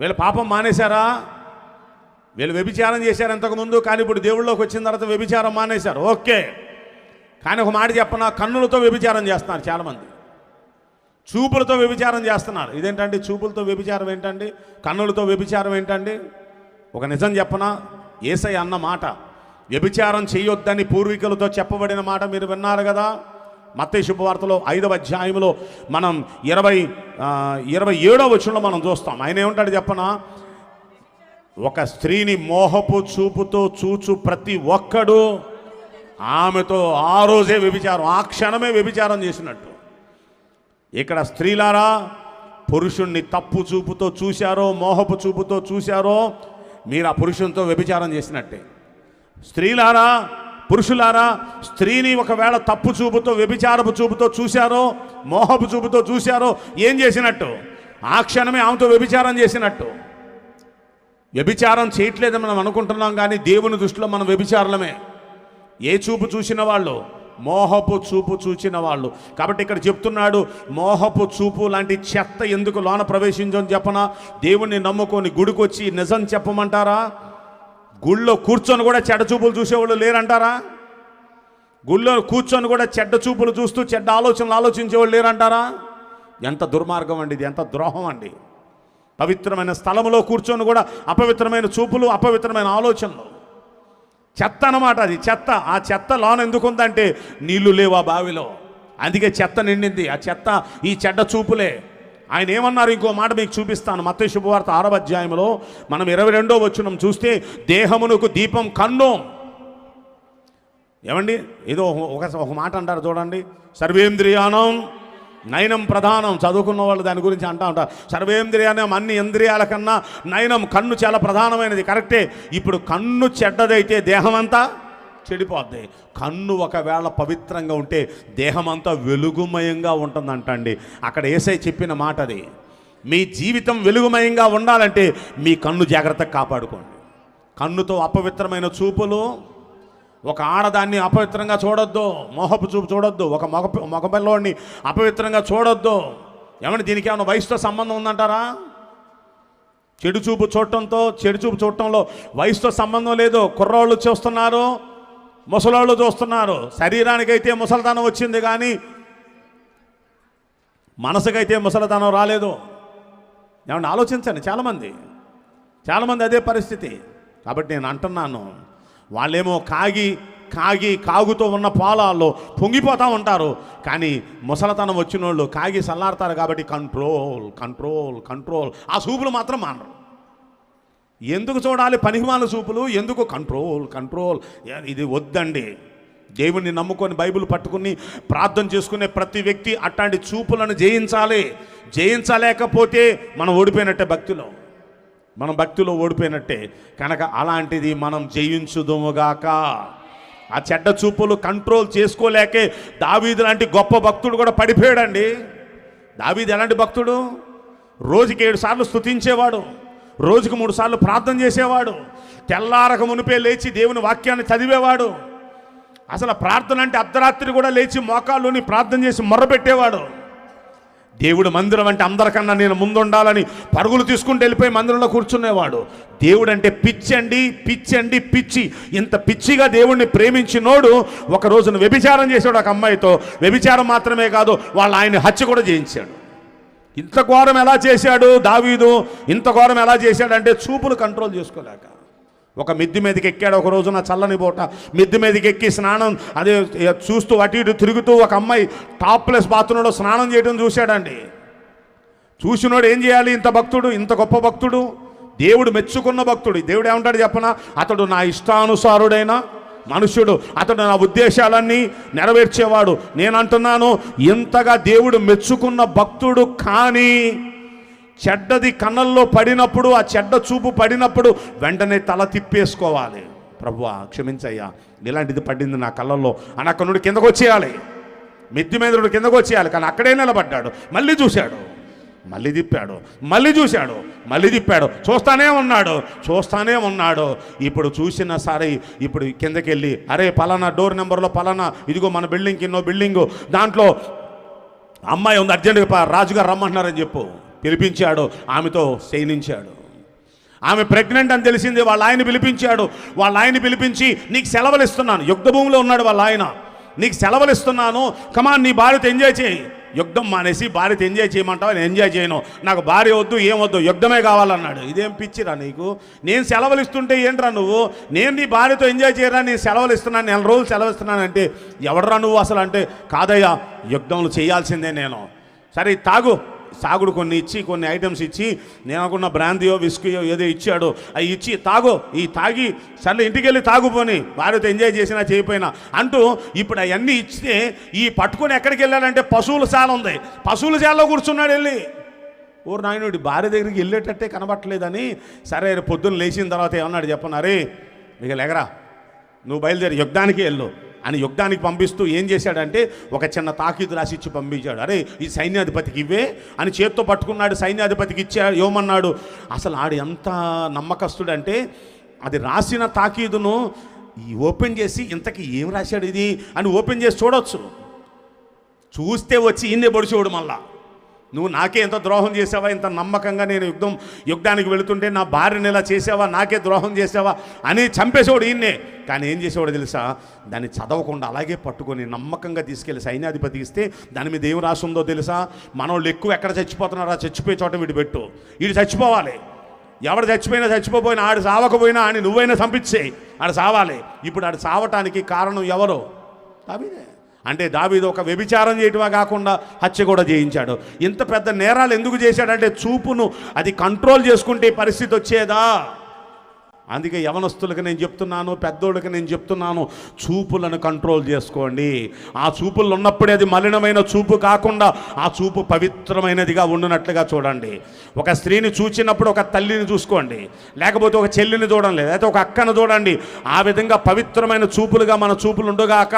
వీళ్ళు పాపం మానేశారా? వీళ్ళు వ్యభిచారం చేశారు ఇంతకుముందు కానీ ఇప్పుడు దేవుళ్ళలోకి వచ్చిన తర్వాత వ్యభిచారం మానేశారు. ఓకే. కానీ ఒక మాట చెప్పనా? కన్నులతో వ్యభిచారం చేస్తున్నారు చాలామంది. చూపులతో వ్యభిచారం చేస్తున్నారు. ఇదేంటండి? చూపులతో వ్యభిచారం ఏంటండి? కన్నులతో వ్యభిచారం ఏంటండి? ఒక నిజం చెప్పనా? ఏసై అన్న మాట వ్యభిచారం చేయొద్దని పూర్వీకులతో చెప్పబడిన మాట మీరు విన్నారు కదా? మత్తే శుభవార్తలో ఐదవ అధ్యాయంలో మనం ఇరవై ఇరవై ఏడవ వచనంలో మనం చూస్తాం. ఆయన ఏమంటాడు చెప్పనా? ఒక స్త్రీని మోహపు చూపుతో చూచు ప్రతి ఒక్కడు ఆమెతో ఆ రోజే వ్యభిచారం ఆ క్షణమే వ్యభిచారం చేసినట్టు. ఇక్కడ స్త్రీలారా పురుషుణ్ణి తప్పు చూపుతో చూశారో మోహపు చూపుతో చూశారో మీరు ఆ పురుషునితో వ్యభిచారం చేసినట్టే. స్త్రీలారా పురుషులారా స్త్రీని ఒకవేళ తప్పు చూపుతో వ్యభిచారపు చూపుతో చూశారో మోహపు చూపుతో చూశారో ఏం చేసినట్టు? ఆ క్షణమే ఆమెతో వ్యభిచారం చేసినట్టు. వ్యభిచారం చేయట్లేదని మనం అనుకుంటున్నాం కానీ దేవుని దృష్టిలో మనం వ్యభిచారులమే. ఏ చూపు చూసిన వాళ్ళు? మోహపు చూపు చూచిన వాళ్ళు. కాబట్టి ఇక్కడ చెప్తున్నాడు మోహపు చూపు లాంటి చెత్త ఎందుకు లోన ప్రవేశించని చెప్పనా? దేవుణ్ణి నమ్ముకొని గుడికొచ్చి నిజం చెప్పమంటారా? గుళ్ళో కూర్చొని కూడా చెడ్డ చూపులు చూసేవాళ్ళు లేరంటారా? గుళ్ళో కూర్చొని కూడా చెడ్డ చూపులు చూస్తూ చెడ్డ ఆలోచనలు ఆలోచించేవాళ్ళు లేరంటారా? ఎంత దుర్మార్గం అండి ఇది ఎంత ద్రోహం అండి. పవిత్రమైన స్థలంలో కూర్చొని కూడా అపవిత్రమైన చూపులు అపవిత్రమైన ఆలోచనలు. చెత్త అన్నమాట అది చెత్త. ఆ చెత్త లోన ఎందుకు ఉందంటే నీళ్ళు లేవు ఆ బావిలో. అందుకే చెత్త నిండింది. ఆ చెత్త ఈ చెడ్డ చూపులే. ఆయన ఏమన్నారు? ఇంకో మాట మీకు చూపిస్తాను. మత శుభవార్త ఆరవ అధ్యాయంలో మనం ఇరవై రెండో వచ్చినం చూస్తే దేహమునకు దీపం కన్ను. ఏమండి? ఏదో ఒక ఒక మాట అంటారు చూడండి. సర్వేంద్రియానం నయనం ప్రధానం. చదువుకున్న వాళ్ళు దాని గురించి అంటా ఉంటారు. సర్వేంద్రియానం అన్ని ఇంద్రియాల కన్నా నయనం కన్ను చాలా ప్రధానమైనది. కరెక్టే. ఇప్పుడు కన్ను చెడ్డదైతే దేహం అంతా? చెడిపోద్ది. కన్ను ఒకవేళ పవిత్రంగా ఉంటే దేహమంతా వెలుగుమయంగా ఉంటుందంటండి. అక్కడ ఏసై చెప్పిన మాట అది మీ జీవితం వెలుగుమయంగా ఉండాలంటే మీ కన్ను జాగ్రత్తగా కాపాడుకోండి. కన్నుతో అపవిత్రమైన చూపులు ఒక ఆడదాన్ని అపవిత్రంగా చూడొద్దు మోహపు చూపు చూడొద్దు ఒక మగ మగ అపవిత్రంగా చూడొద్దు. ఏమంటే దీనికి ఏమైనా వయసుతో సంబంధం ఉందంటారా? చెడు చూపు చూడటంతో చెడు చూపు చూడటంలో వయసుతో సంబంధం లేదు. కుర్రోళ్ళు చూస్తున్నారు ముసలోళ్ళు చూస్తున్నారు. శరీరానికైతే ముసలితనం వచ్చింది కానీ మనసుకైతే ముసలితనం రాలేదు. ఏమన్నా ఆలోచించండి చాలామంది. చాలామంది అదే పరిస్థితి. కాబట్టి నేను అంటున్నాను వాళ్ళేమో కాగి కాగి కాగుతూ ఉన్న పొలాల్లో పొంగిపోతూ ఉంటారు. కానీ ముసలతనం వచ్చిన వాళ్ళు కాగి సల్లారుతారు కాబట్టి కంట్రోల్ కంట్రోల్ కంట్రోల్. ఆ సూపులు మాత్రం మానరు. ఎందుకు చూడాలి పనిమాల చూపులు? ఎందుకు? Control control. ఇది వద్దండి. దేవుణ్ణి నమ్ముకొని బైబిల్ పట్టుకుని ప్రార్థన చేసుకునే ప్రతి వ్యక్తి అట్లాంటి చూపులను జయించాలి. జయించలేకపోతే మనం ఓడిపోయినట్టే భక్తిలో. మనం భక్తిలో ఓడిపోయినట్టే. కనుక అలాంటిది మనం జయించుదుముగాక. ఆ చెడ్డ చూపులు కంట్రోల్ చేసుకోలేకే దావీదు లాంటి గొప్ప భక్తుడు కూడా పడిపోయాడండి. దావీది ఎలాంటి భక్తుడు? రోజుకి ఏడు సార్లు స్తుతించేవాడు. రోజుకు మూడు సార్లు ప్రార్థన చేసేవాడు. తెల్లారక మునిపే లేచి దేవుని వాక్యాన్ని చదివేవాడు. అసలు ప్రార్థన అంటే అర్ధరాత్రి కూడా లేచి మోకాళ్ళుని ప్రార్థన చేసి మొర్రపెట్టేవాడు దేవుడు మందిరం అంటే అందరికన్నా నేను ముందుండాలని పరుగులు తీసుకుంటూ వెళ్ళిపోయి మందిరంలో కూర్చునేవాడు. దేవుడు అంటే పిచ్చండి పిచ్చండి పిచ్చి. ఇంత పిచ్చిగా దేవుణ్ణి ప్రేమించినోడు ఒక రోజున వ్యభిచారం చేశాడు ఒక అమ్మాయితో. వ్యభిచారం మాత్రమే కాదు వాళ్ళు ఆయన హత్య కూడా చేయించాడు. ఇంత ఘోరం ఎలా చేశాడు దావీదు? ఇంత ఘోరం ఎలా చేశాడంటే చూపులు కంట్రోల్ చేసుకోలేక. ఒక మిద్ది మీదకి ఎక్కాడు ఒక రోజున చల్లని పూట మిద్ది మీదకి ఎక్కి స్నానం అదే చూస్తూ అటు ఇటు తిరుగుతూ ఒక అమ్మాయి టాప్లెస్ బాత్రూంలో స్నానం చేయడం చూశాడండి. చూసినోడు ఏం చేయాలి? ఇంత భక్తుడు ఇంత గొప్ప భక్తుడు. దేవుడు మెచ్చుకున్న భక్తుడు. దేవుడు ఏమంటాడు చెప్పనా? అతడు నా ఇష్టానుసారుడైనా మనుష్యుడు అతడు నా ఉద్దేశాలన్నీ నెరవేర్చేవాడు. నేను అంటున్నాను ఇంతగా దేవుడు మెచ్చుకున్న భక్తుడు కానీ చెడ్డది కన్నుల్లో పడినప్పుడు ఆ చెడ్డ చూపు పడినప్పుడు వెంటనే తల తిప్పేసుకోవాలి. ప్రభువా క్షమించయ్యా. ఇలాంటిది పడింది నా కళ్ళల్లో. అని అక్కడ నుండి కిందకు వచ్చేయాలి మిద్ది మీద కిందకు వచ్చేయాలి కానీ అక్కడే నిలబడ్డాడు. మళ్ళీ చూశాడు. మళ్ళీ తిప్పాడు మళ్ళీ చూశాడు మళ్ళీ తిప్పాడు. చూస్తానే ఉన్నాడు చూస్తానే ఉన్నాడు. ఇప్పుడు చూసిన సరే ఇప్పుడు కిందకి వెళ్ళి అరే పలానా డోర్ నెంబర్లో పలానా ఇదిగో మన బిల్డింగ్ ఇన్నో బిల్డింగు దాంట్లో అమ్మాయి ఉంది అర్జెంటుగా రాజుగారు రమ్మంటున్నారని చెప్పు. పిలిపించాడు ఆమెతో శయనించాడు. ఆమె ప్రెగ్నెంట్ అని తెలిసింది వాళ్ళ ఆయన పిలిపించాడు. వాళ్ళ ఆయన పిలిపించి నీకు సెలవులు ఇస్తున్నాను. యుద్ధ భూమిలో ఉన్నాడు వాళ్ళ ఆయన. నీకు సెలవులు ఇస్తున్నాను. కమాన్ నీ భార్యతో ఎంజాయ్ చేయి. యుద్ధం మానేసి భార్యతో ఎంజాయ్ చేయమంటావా? నేను ఎంజాయ్ చేయను. నాకు భార్య వద్దు ఏం వద్దు యుద్ధమే కావాలన్నాడు. ఇదేం పిచ్చిరా నీకు? నేను సెలవులు ఇస్తుంటే ఏంట్రా నువ్వు? నేను నీ భార్యతో ఎంజాయ్ చేయరా? నేను సెలవులు ఇస్తున్నాను నెల రోజులు సెలవు ఇస్తున్నానంటే ఎవడరా నువ్వు అసలు? అంటే కాదయ్యా యుద్ధంలో చేయాల్సిందే నేను. సరే తాగు. సాగుడు కొన్ని ఇచ్చి కొన్ని ఐటమ్స్ ఇచ్చి నేను అనుకున్న బ్రాంతియో విస్కీయో ఏదో ఇచ్చాడో. అవి ఇచ్చి తాగో ఈ తాగి సర్లే ఇంటికి వెళ్ళి తాగుపోని భార్యతో ఎంజాయ్ చేసినా చేయపోయినా అంటూ ఇప్పుడు అవన్నీ ఇస్తే ఈ పట్టుకొని ఎక్కడికి వెళ్ళాడంటే పశువుల శాల ఉంది. పశువుల శాలలో కూర్చున్నాడు వెళ్ళి. ఓరు నాయనుడి భార్య దగ్గరికి వెళ్ళేటట్టే కనబట్టలేదని. సరే పొద్దున్న లేచిన తర్వాత ఏమన్నాడు చెప్పన్నారే ఇక లేగరా నువ్వు బయలుదేరి యుద్ధానికి వెళ్ళు. అని యుద్ధానికి పంపిస్తూ ఏం చేశాడంటే ఒక చిన్న తాకీదు రాసి ఇచ్చి పంపించాడు. అరే ఈ సైన్యాధిపతికి ఇవ్వే అని చేత్తో పట్టుకున్నాడు సైన్యాధిపతికి ఇచ్చాడు ఇవ్వమన్నాడు అసలు ఆడు ఎంత నమ్మకస్తుడంటే అది రాసిన తాకీదును ఓపెన్ చేసి ఇంతకీ ఏం రాశాడు ఇది అని ఓపెన్ చేసి చూడొచ్చు. చూస్తే వచ్చి ఈయన్నే పొడిచేవాడు మళ్ళా. నువ్వు నాకే ఎంత ద్రోహం చేసావా? ఇంత నమ్మకంగా నేను యుద్ధం యుద్ధానికి వెళుతుంటే నా భార్యని ఇలా చేసావా? నాకే ద్రోహం చేసావా? అని చంపేసేవాడు ఈయన్నే. కానీ ఏం చేసేవాడు తెలుసా? దాన్ని చదవకుండా అలాగే పట్టుకొని నమ్మకంగా తీసుకెళ్ళి సైన్యాధిపతి ఇస్తే దాని మీద ఏం రాసి ఉందో తెలుసా? మనోళ్ళు ఎక్కువ ఎక్కడ చచ్చిపోతున్నారో? చచ్చిపోయే చోట వీడు పెట్టు. వీడు చచ్చిపోవాలి. ఎవడు చచ్చిపోయినా చచ్చిపోయినా ఆడు సావకపోయినా అని నువ్వైనా చంపించేయి. ఆడు సావాలి ఇప్పుడు ఆడు సావటానికి కారణం ఎవరు? దావీదే. అంటే దావీదు ఒక వ్యభిచారం చేయటమే కాకుండా హత్య కూడా చేయించాడు. ఇంత పెద్ద నేరాలు ఎందుకు చేశాడంటే చూపును అది కంట్రోల్ చేసుకుంటే పరిస్థితి వచ్చేదా? అందుకే యవనస్తులకు నేను చెప్తున్నాను పెద్దోళ్ళకి నేను చెప్తున్నాను చూపులను కంట్రోల్ చేసుకోండి. ఆ చూపులు ఉన్నప్పుడే అది మలినమైన చూపు కాకుండా ఆ చూపు పవిత్రమైనదిగా ఉండినట్లుగా చూడండి. ఒక స్త్రీని చూచినప్పుడు ఒక తల్లిని చూసుకోండి. లేకపోతే ఒక చెల్లిని చూడండి లేదా. ఒక అక్కను చూడండి. ఆ విధంగా పవిత్రమైన చూపులుగా మన చూపులు ఉండగాక.